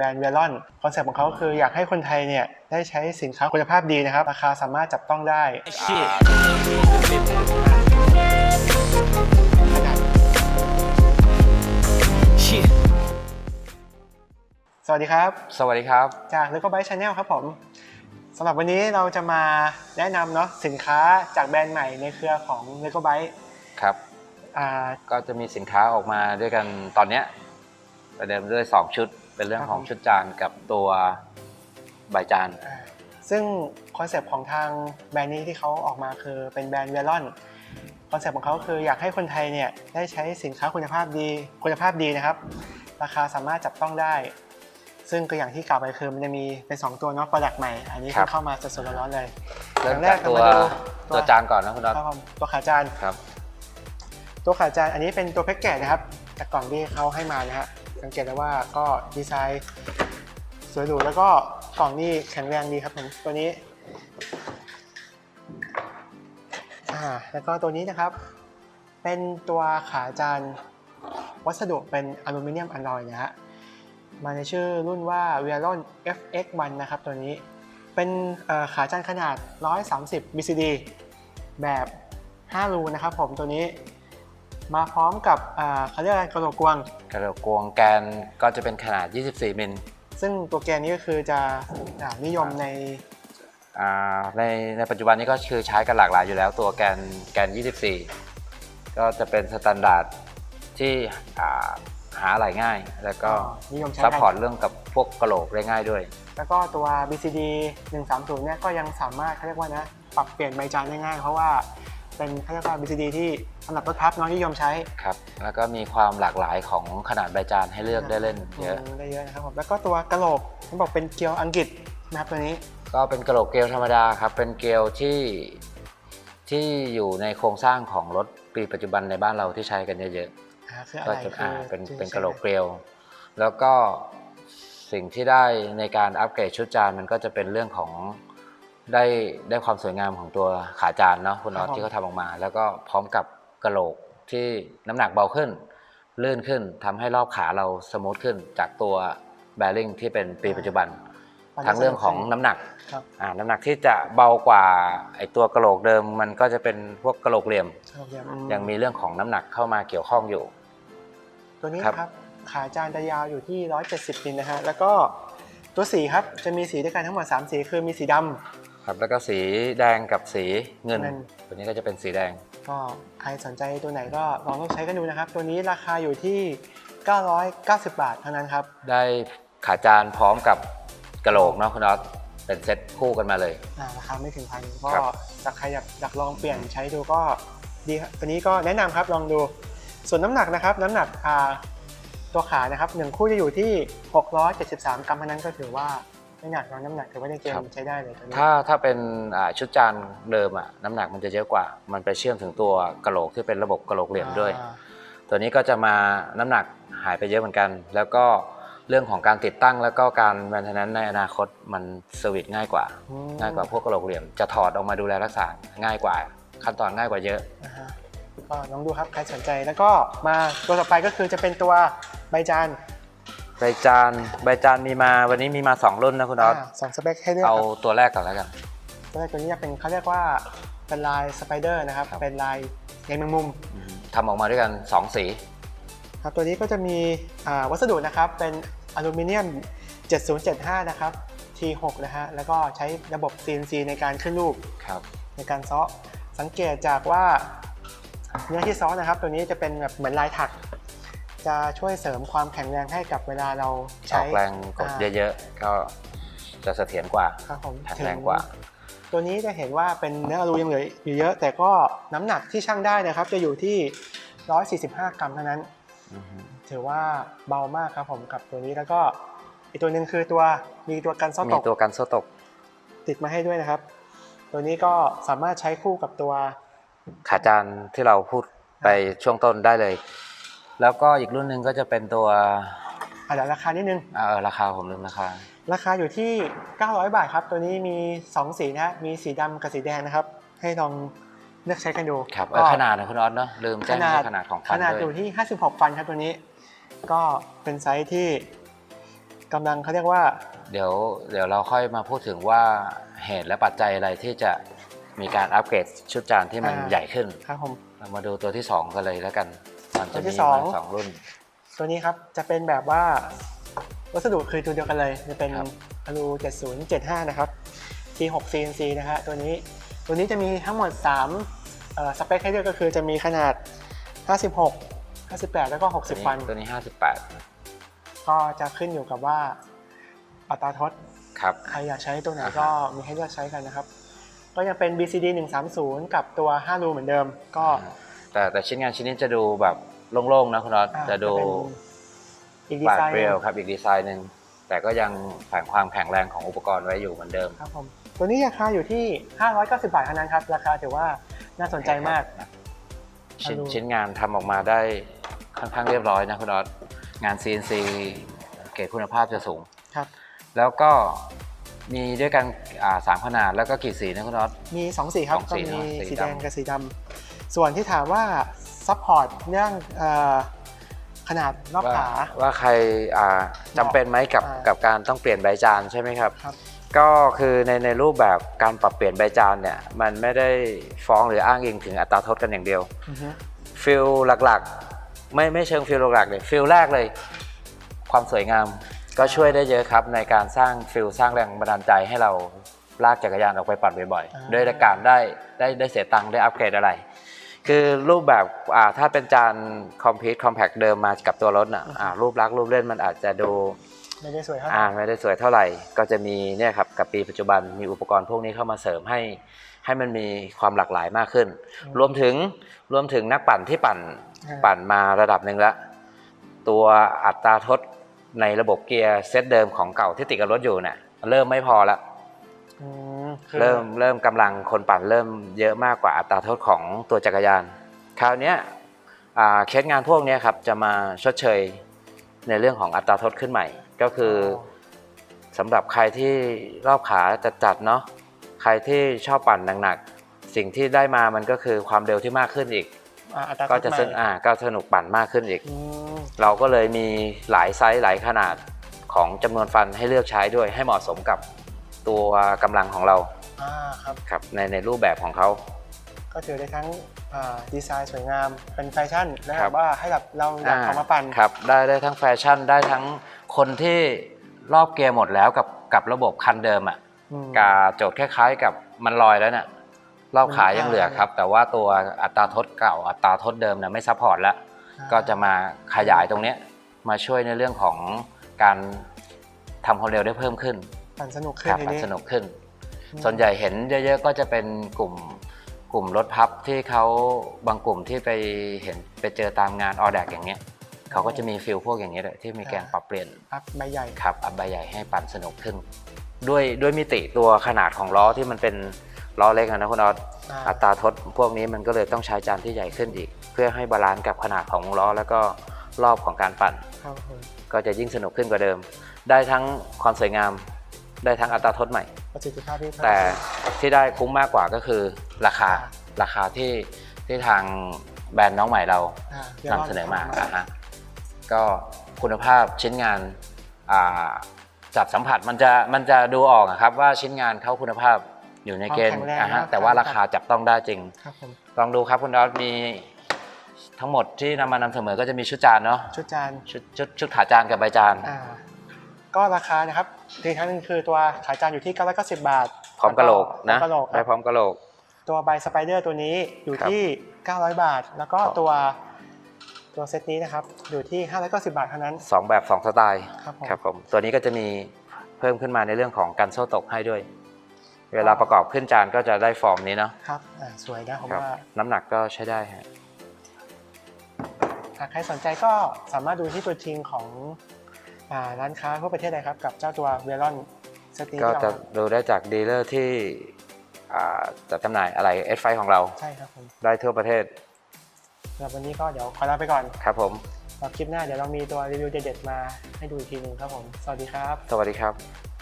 แบรนด์เวลอนคอนเซ็ปต์ของเขาคืออยากให้คนไทยเนี่ย ได้ใช้สินค้าคุณภาพดีนะครับ ราคาสามารถจับต้องได้ shit. ขนาด Shit. สวัสดีครับ สวัสดีครับ จากเลโก้ไบชาแนลครับผมสำหรับวันนี้เราจะมาแนะนำเนาะสินค้าจากแบรนด์ใหม่ในเครือของ l e g o b y t e ครับอ่าก็จะมีสินค้าออกมาด้วยกันตอนเนี้ยประเดิมด้วย 2 ชุด เป็นเรื่องของครับผมชุดจานกับตัวใบจานอ่าซึ่งคอนเซปต์ของทางแบรนด์นี้ที่เขาออกมาคือเป็นแบรนด์เวลอนคอนเซปต์ของเขาคืออยากให้คนไทยเนี่ยได้ใช้สินค้าคุณภาพดีคุณภาพดีนะครับ ราคาสามารถจับต้องได้ ซึ่งก็อย่างที่กล่าวไปคือมันจะมีเป็น 2 ตัวเนาะประดักใหม่ อันนี้ครัเพิ่บงเข้ามาสดๆร้อนๆเลยเริ่มอย่างแรจากกตัวเรามาดูตัวตัวจานก่อนนะคุณน็อตครับผมตัวขาจานครับ ตัวขาจานอันนี้เป็นตัวแพ็กเกจนะครับจากกล่องที่เขาให้มานะฮะ สังเกตได้ว่าก็ดีไซน์สวยหรูแล้วก็กล่องนี่แข็งแรงดีครับผมตัวนี้อ่าแล้วก็ตัวนี้นะครับ เป็นตัวขาจานวัสดุเป็นอลูมิเนียมอลลอยนะฮะมาในชื่อรุ่นว่า v i r o n FX1 นะครับตัวนี้เป็นขาจานขนาด 130 BCD แบบ 5 รูนะครับผมตัวนี้ มาพร้อมกับอ่าเขาเรียกอะไรกระโหลกกวางกระโหลกกวงแกนก็จะเป็นขนาด 24 มิล ซึ่งตัวแกนนี้ก็คือจะอ่านิยมในอ่าในในปัจจุบันนี้ก็คือใช้กันหลากหลายอยู่แล้วตัวแกนแกน 24 ก็จะเป็นสแตนดาร์ดที่อ่าหาอะไรง่าย แล้วก็นิยมใช้ซัพกันพอร์ตเรื่องกับพวกกระโหลกได้ง่ายด้วย แล้วก็ตัว BCD 130เนี่ยก็ยังสามารถเขาเรียกว่านะปรับเปลี่ยนใบจานได้ง่าย เพราะว่า เป็นเขาเรียกว่า BCD ที่สำหรับรถพับน้องนิยมใช้ครับ แล้วก็มีความหลากหลายของขนาดใบจานให้เลือกได้เล่นเยอะ มได้เยอะนะครับผมแล้วก็ตัวกระโหลกเขาบอกเป็นเกลียวอังกฤษนะครับตัวนี้ก็เป็นกระโหลกเกลียวธรรมดาครับ เป็นเกลียวที่ที่อยู่ในโครงสร้างของรถปีปัจจุบันในบ้านเราที่ใช้กันเยอะอ่าคือๆอะก็ไรจะคือ่าอเป็นที่เป็นใช้กระโหลกเกลียว แล้วก็สิ่งที่ได้ในการอัปเกรดชุดจานมันก็จะเป็นเรื่องของ ได้ได้ความสวยงามของตัวขาจานเนาะคุณน็อตที่เขาทำออกมา แล้วก็พร้อมกับกระโหลกที่น้ำหนักเบาขึ้นลื่นขึ้นทำให้รอบขาเราสมูทขึ้นจากตัวแบริ่งที่เป็นปีปัจจุบัน ทั้งเรื่องของน้ำหนักครับอ่าน้ำหนักที่จะเบากว่าไอตัวกระโหลกเดิม มันก็จะเป็นพวกกระโหลกเหลี่ยมกระโหลกเหลี่ยมอืมยังมีเรื่องของน้ำหนักเข้ามาเกี่ยวข้องอยู่ ตัวนี้ครับนะครับขาจานจะยาวอยู่ที่ 170มิลนะฮะแล้วก็ตัวสีครับจะมีสีด้วยกันทั้งหมด3สีคือมีสีดำ ครับแล้วก็สีแดงกับสีเงิน เงิน ตัวนี้ก็จะเป็นสีแดง ก็ใครสนใจตัวไหนก็ลองต้องใช้กันดูนะครับ ตัวนี้ราคาอยู่ที่ 990 บาทเท่านั้นครับ ได้ขาจานพร้อมกับกระโหลกเนาะคุณน็อตเป็นเซ็ตคู่กันมาเลย อ่าราคาไม่ถึงพันก็ครับ ถ้าใครอยากอยากลองเปลี่ยนใช้ดูก็ดีครับตัวนี้ก็แนะนำครับลองดู ส่วนน้ำหนักนะครับ น้ำหนักอ่าตัวขานะครับหนึ่งคู่จะอยู่ที่ 673 กรัมเท่านั้นก็ถือว่า ไม่หนักเนอะน้ำหนักถือว่าในเกณฑ์ใช้ได้เลยตัวนี้ถ้าถ้าเป็นอ่าชุดจานเดิมอะน้ำหนักมันจะเยอะกว่า มันไปเชื่อมถึงตัวกระโหลกที่เป็นระบบกระโหลกเหลี่ยมด้วย อ่าตัวนี้ก็จะมาน้ำหนักหายไปเยอะเหมือนกัน แล้วก็เรื่องของการติดตั้งแล้วก็การแมนเทนแนนในอนาคตมันสวิตง่ายกว่า อืมง่ายกว่าพวกกระโหลกเหลี่ยม จะถอดออกมาดูแลรักษาง่ายกว่า ขั้นตอนง่ายกว่าเยอะนะฮะก็ลองดูครับใครสนใจแล้วก็มาตัวต่อไปก็คือจะเป็นตัวใบจานใบ จานใบจานมีมาวันนี้มีมา 2 รุ่นนะคุณน็อตาสองสเปคให้เลือกคเอารับตัวแรกก่อนแล้วกัน ตัวแรกตัวนี้จะเป็นเขาเรียกว่าเป็นลายสไปเดอร์นะครับ ครับ เป็นลายในแมงมุมทำออกมาด้วยกัน 2 สี ครับตัวนี้ก็จะมีอ่าวัสดุนะครับ เป็นอลูมิเนียม 7075 นะครับ T6 นะฮะ แล้วก็ใช้ระบบ CNC ในการขึ้นรูป ครับ ในการซ้อสังเกตจากว่าเนื้อที่ซ้อนะครับ ตัวนี้จะเป็นแบบเหมือนลายถัก จะช่วยเสริมความแข็งแรงให้กับเวลาเราอใช้อกแรงกดอ่าเยอะๆก็จะเสถียรกว่าครับผมแข็งแรงกว่า ตัวนี้จะเห็นว่าเป็นเนื้ออลูยังเหลืออยู่เยอะ แต่ก็น้ำหนักที่ช่างได้นะครับ จะอยู่ที่ 145 กรัมเท่านั้นอือฮึถือว่าเบามากครับผมกับตัวนี้แล้วก็อีกตัวหนึ่งคือตัวมีตัวกันซ้อมีตกตัวกันโซตก ติดมาให้ด้วยนะครับ ตัวนี้ก็สามารถใช้คู่กับตัวขาจานที่เราพูดไปช่วงต้นได้เลย แล้วก็อีกรุ่นหนึ่งก็จะเป็นตัวอะเดี๋ยวราคานิดนึง อ่าเออราคาผมลืมราคา ราคาอยู่ที่ 900 บาทครับ ตัวนี้มี 2 สีนะฮะมีสีดำกับสีแดงนะครับ ให้ลองเลือกใช้กันดูครับเอก็อขนาดนะคุณออสเนาะลืมขแจ้งนาด ขนาดของขฟันนาดด้อวยยู่ที่ 56 ฟันครับตัวนี้ ก็เป็นไซส์ที่กำลังเขาเรียกว่า เดี๋ยวเดี๋ยวเราค่อยมาพูดถึงว่าเหตุและปัจจัยอะไรที่จะมีการอัปเกรดชุดจานที่มันอ่า ใหญ่ขึ้น ครับผม เรามาดูตัวที่ 2 กันเลยแล้วกัน มันตัจะวที่มีสอง มาสองรุ่น ตัวนี้ครับจะเป็นแบบว่าวัสดุคือตัวเดียวกันเลยจะเป็นครับ อลู7075 นะครับ T6 CNC นะฮะตัวนี้ตัวนี้จะมีทั้งหมด3เอ่อสเปคให้เลือกก็คือจะมีขนาด 56 58 แล้วก็60ฟัน ตัวนี้ก็จะขึ้นอยู่กับว่าอัตราทด58ครับ ใครอยากใช้ตัวไหนอ่าฮะ ก็มีให้เลือกใช้กันนะครับ ก็ยังเป็น BCD 130 กับตัว5รูเหมือนเดิม ก็ แต่แต่ชิ้นงานชิ้นนี้จะดูแบบโล่งๆนะคุณน็อตอ่าจะดูเป็นอีกดีปาดไซน์เปรียวครับอีกดีไซน์หนึ่งแต่ก็ยังแฝงความแข็งแรงของอุปกรณ์ไว้อยู่เหมือนเดิม ครับผมตัวนี้ราคาอยู่ที่ 590 บาทเท่านั้นครับ ราคาถือว่าน่าสนใจมาก ชิ้นมาดู ชิ้นงานทำออกมาได้ค่อนข้างเรียบร้อยนะคุณน็อตงาน CNC เกรดคุณภาพจะสูง ครับ แล้วก็มีด้วยกันอ่าสามขนาดแล้วก็กี่สีนะคุณน็อต มี 2 สีครับ สองก็สีมีเนอะสีสีแดงดำ กับสีดำ ส่วนที่ถามว่าซัพพอร์ตเรื่องเอ่อขนาดรอบว่าขาว่าใครอ่าจำเป็นไหมกับอ่ากักับการต้องเปลี่ยนใบจานใช่ไหมครับครับ ก็คือในในรูปแบบการปรับเปลี่ยนใบจานเนี่ยมันไม่ได้ฟ้องหรืออ้างอิงถึงอัตราโทษกันอย่างเดียวอือฮึฟิลหลักๆ ไม่ไม่เชิงฟิลหลักๆเลยฟิลแรกเลย ความสวยงามก็ช่วยได้เยอะครับในการสร้างฟิลสร้างแรงบันดาลใจให้เราลากจักรยานออกไปปั่นบ่อยๆโดยการได้ได้ได้เสียตังค์ได้อัปเกรดอะไร คือรูปแบบอ่าถ้าเป็นจานคอมพิวต์คอมแพคเดิมมากับตัวรถน่ะอ่ารูปลักษณ์รูปเล่นมันอาจจะดูไม่ได้สวยเท่าไหร่อ่าไม่ได้สวยเท่าไหร่ ก็จะมีเนี่ยครับกับปีปัจจุบันมีอุปกรณ์พวกนี้เข้ามาเสริมให้ ให้มันมีความหลากหลายมากขึ้น รวมถึงรวมถึงนักปั่นที่ปั่นอ่าปั่นมาระดับหนึ่งแล้วตัวอัตราทดในระบบเกียร์เซตเดิมของเก่าที่ติดกับรถอยู่เนี่ยเริ่มไม่พอละอืมคือ เริ่มเริ่มกำลังคนปั่นเริ่มเยอะมากกว่าอัตราโทษของตัวจักรยาน คราวเนี้ยอ่าเคสงานพวกเนี้ยครับจะมาชดเชยในเรื่องของอัตราโทษขึ้นใหม่ ก็คืออสำหรับใครที่รอบขาจัดๆเนาะใครที่ชอบปั่นหนักๆสิ่งที่ได้มามันก็คือความเร็วที่มากขึ้นอีกอ่าอัตราก็จะทดสใหนม่อ่าก็สนุกปั่นมากขึ้นอีกอืมเราก็เลยมีหลายไซส์หลายขนาดของจำนวนฟันให้เลือกใช้ด้วยให้เหมาะสมกับ ตัวกำลังของเราอ่าครับ ครับในในรูปแบบของเขา ก็ถือได้ทั้งอ่าดีไซน์สวยงามเป็นแฟชั่นและคแบรับบ ว่าให้แบบเราอยากเอามาปั่นครับได้ได้ทั้งแฟชั่นได้ทั้งคนที่รอบเกียร์หมดแล้วกับกับระบบคันเดิมอะอืม กาโจทย์คล้ายๆกับมันลอยแล้วเนี่ยรอบขายังเหลือครับ แต่ว่าตัวอัตราทดเก่าอัตราทดเดิมเนี่ยไม่ซัพพอร์ตแล้ว ก็จะมาขยายตรงเนี้ยมาช่วยในเรื่องของการทำความเร็วได้เพิ่มขึ้น ปั่นสนุกคขึ้นรับทีนี้ สนุกขึ้น อืม ส่วนใหญ่เห็นเยอะๆก็จะเป็นกลุ่มกลุ่มรถพับที่เขาบางกลุ่มที่ไปเห็นไปเจอตามงานออแดกอย่างเงี้ยเขาก็จะมีฟิลพวกอย่างเงี้ยแหละที่มีการปรับเปลี่ยน อัพใบใหญ่ขับอัพใบใหญ่ให้ปั่นสนุกขึ้น ด้วยด้วยมิติตัวขนาดของล้อที่มันเป็นล้อเล็กอะนะคุณออสอ่า อัตราทดพวกนี้มันก็เลยต้องใช้จานที่ใหญ่ขึ้นอีก เพื่อให้บาลานซ์กับขนาดของล้อ แล้วก็รอบของการปั่น ครับผมก็จะยิ่งสนุกขึ้นกว่าเดิม ได้ทั้งความสวยงาม ได้ทั้งอัตราทดใหม่ ประสิทธิภาพที่เพิ่มแต่ที่ได้คุ้มมากกว่าก็คือราคาอ่ราคาที่ที่ทางแบรนด์น้องใหม่เราอ่าดี๋ยวนำเสนอมาทำอะฮะก็คุณภาพชิ้นงานอ่าจับสัมผัสมันจะมันจะดูออกอะครับว่าชิ้นงานเขาคุณภาพอยู่ในเกณฑ์อะฮะแต่ว่าราคาจับต้องได้จริงครับผมลองดูครับคุณดอสมีทั้งหมดที่นำมานำเสนอก็จะมีชุดจานเนาะชุดจานชุดชุดชุดขาจานกับใบจานอ่า ก็ราคานะครับทีครั้งหนึงคือตัวขาจานอยู่ที่ 990 บาทพร้อมกระโหลกนะ พร้อมกระโหลกคได้รับพร้อมกระโหลก ตัวใบสไปเดอร์ตัวนี้อยู่ครับที่ 900 บาท แล้วก็ครับตัวตัวเซตนี้นะครับอยู่ที่ 590 บาทเท่านั้นสองแบบสองสไตล์ ครับผมครับผม ตัวนี้ก็จะมีเพิ่มขึ้นมาในเรื่องของการโซ่ตกให้ด้วย เวลาประกอบขึ้นจานก็จะได้ฟอร์มนี้เนาะครับอ่าสวยนะผมครับว่าน้ำหนักก็ใช้ได้ฮะ หากใครสนใจก็สามารถดูที่ตัวจริงของอ่า ร้านค้าทั่วประเทศเลยครับ กับเจ้าตัวเวลอนเซตนี้ก็ที่เราจะดูได้จากดีลเลอร์ที่อ่าจัดจำหน่ายอะไรเอสไฟของเรา ใช่ครับผมได้ทั่วประเทศสำหรับวันนี้ก็เดี๋ยวขอลาไปก่อนครับผมสำหรับคลิปหน้าเดี๋ยวเรามีตัวรีวิวเด็ดๆมาให้ดูอีกทีหนึ่งครับผม สวัสดีครับ สวัสดีครับ